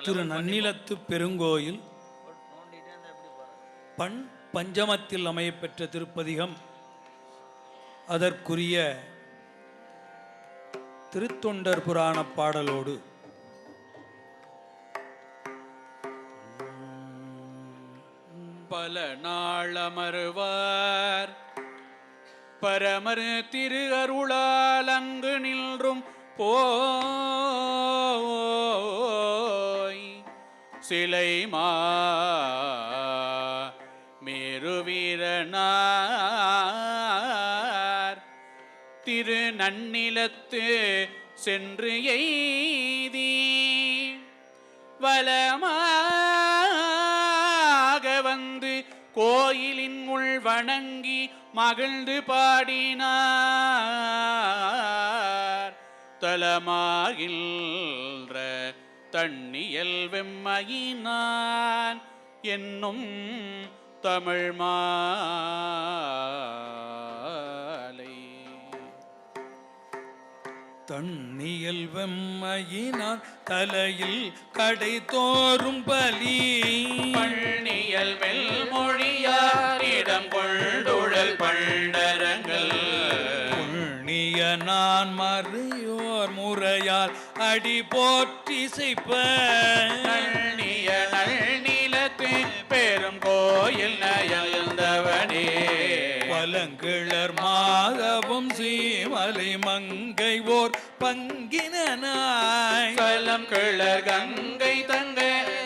திரு நன்னிலத்து பெருங்கோயில் பண் பஞ்சமத்தில் அமையப்பெற்ற திருப்பதிகம். அதற்குரிய திருத்தொண்டர் புராண பாடலோடு பல நாளமருவார் பரமர் திரு அருளால் அங்கு நின்றும் போய் சிலை மா மேருவீரனார். திரு நன்னிலத்து சென்று எய்தி வளமாக வந்து கோயிலின் உள் வணங்கி மகிழ்ந்து பாடினார். தலமாகில் தண்ணியல் வெம்மையினான் என்னும் தமிழ் மாலை. தண்ணியல் வெம்மையினான் தலையில் கடை தோறும் பலி. பள்ளியல் வெல்மொழியாரிடம் கொண்டுழல் பண்டரங்கள். புண்ணிய நான் மறையோர் முறையால் அடி போற்றி செய்ப்ப நள்ளிய நள்ளிலத்து பெரும் கோயில் நயழ்ந்தவனே பலங்கிழர் மாதவம் சீமலை மங்கை ஓர் பங்கினாய் கலம் கிளர் கங்கை தங்க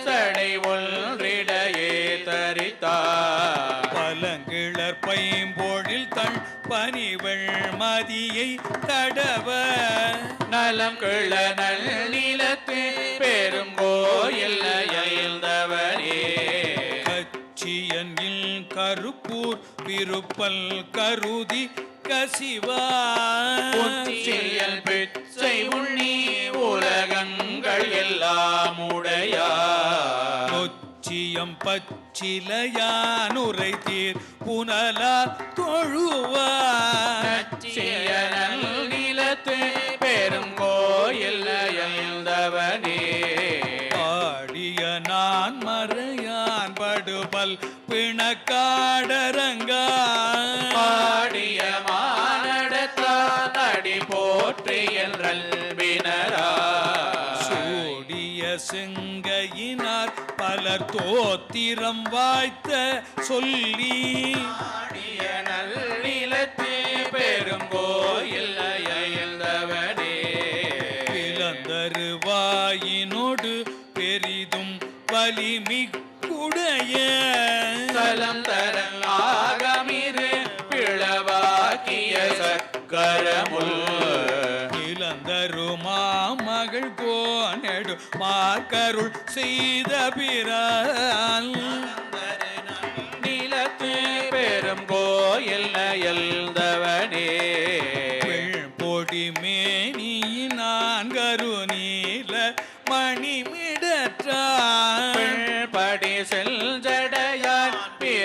சடை ஒன்றிடையே தரித்தார் பலங்கிழர் பைம்பொழில் தன் பனிவள் மதியை தடவ நலம் கிள நள்ளிலத்து பெரும் கோயில் நயழ்ந்தவனே கச்சியனில் கருப்பூர் விருப்பல் கருதி கசிவா. புத்தியல் பிச்சை உண்ணி உலகங்கள் எல்லாம் உடையார் கொச்சியம் பச்சிலையானுரை தீர் புனலா தொழுவார் பிணக்காடரங்கா பாடிய மானடத்தான் அடி போற்றி என்றல்பினரா சூடிய செங்கையினார் பலர் தோத்திரம் வாய்த்த சொல்லி. பாடிய நல்லிலத்து பெரும் கோயில் நயழ்ந்தவனே பிளந்தரு வாயினோடு வலிமிக்குடைய தலம் தரல் ஆகமிரு பிளவாக்கிய சக்கரமுல் இளந்தரு மாமகள் கோனெடு மாக்கருள் செய்த பிறால். நிலத்து பெரும் கோயில் நயழ்ந்தவனே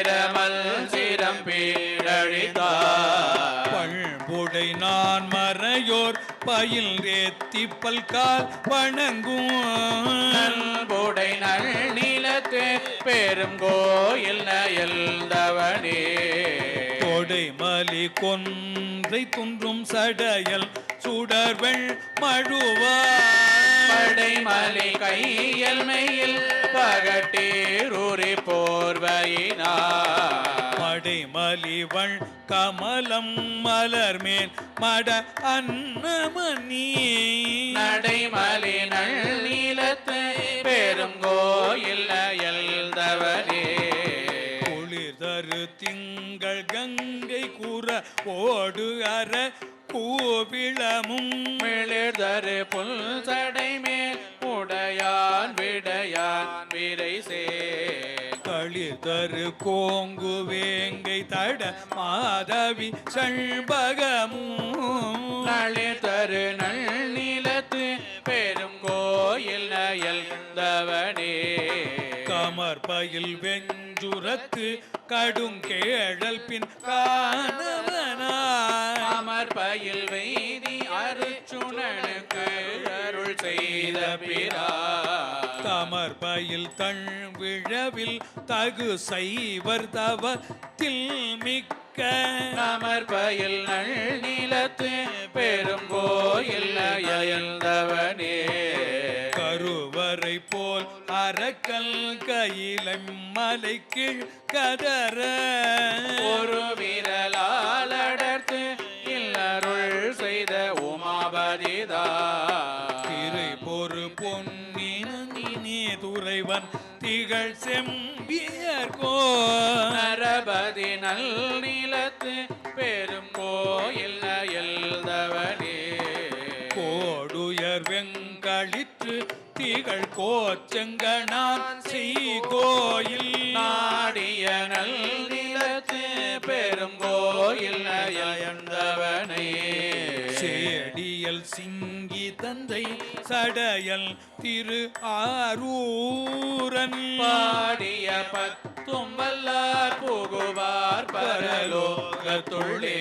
பிரமல் சிரம் பீழழித்தார். பண்புடை நான் மறையோர் பயில் ஏத்தி பல்கால் வணங்கும் நல்புடை நல் நிலத்து பெரும் கோயில் நயழ்ந்தவனே கொடை மலி கொன்றை துன்றும் சடையல் சுடர்வெள் மழுவார். படைமலை கையல் மெயில் பகட்டீருரி போர்வையினார். படைமலிவள் கமலம் மலர்மேல் மட அன்னமணி. நடைமலி நல் நீலத்து பெரும் கோயில் கூற ஓடு அற கூவிளமும் மிளிர்தரு புல் சடை மேல் உடையான் விடையான் விரை சே களிதரு கோங்கு வேங்கை தட மாதவி சண்பகமும். நளிர்தரு நல் நீலத்து பெரும் கோயில் நயழ்ந்தவனே கமர்பயில் வெஞ்சுரத்து கடுங்கேழல் பின் காணவனாய். அமர் பயில் வெய்தி அருச்சுணனுக்கு அருள் செய்த பிறா. அமர்பயில் தன் விழவில் தகு சைவர் தவத்தில் மிக்க. அமர்பயில் நல் நிலத்து பெரும் கோயில் அரக்கல் கையிலம் மலை கீழ் கதற. ஒரு விரலால் அடர்த்து இல்லருள் செய்த உமாபதிதா. திரை பொறு பொன்னினே துறைவன் திகழ் செம்பியர்கோ நரபதி நல் நிலத்து பெரும் திகழ் கோச்செங்கனான் செய்கோயில் நாடிய நல் நிலத்து பெருங்கோயில் கோயில் அயர்ந்தவனே சேடியல் சிங்கி தந்தை சடையல் திரு ஆரூரன். பாடிய பத்தும் வல்லார் புகுவார் பரலோகத்துள்ளே.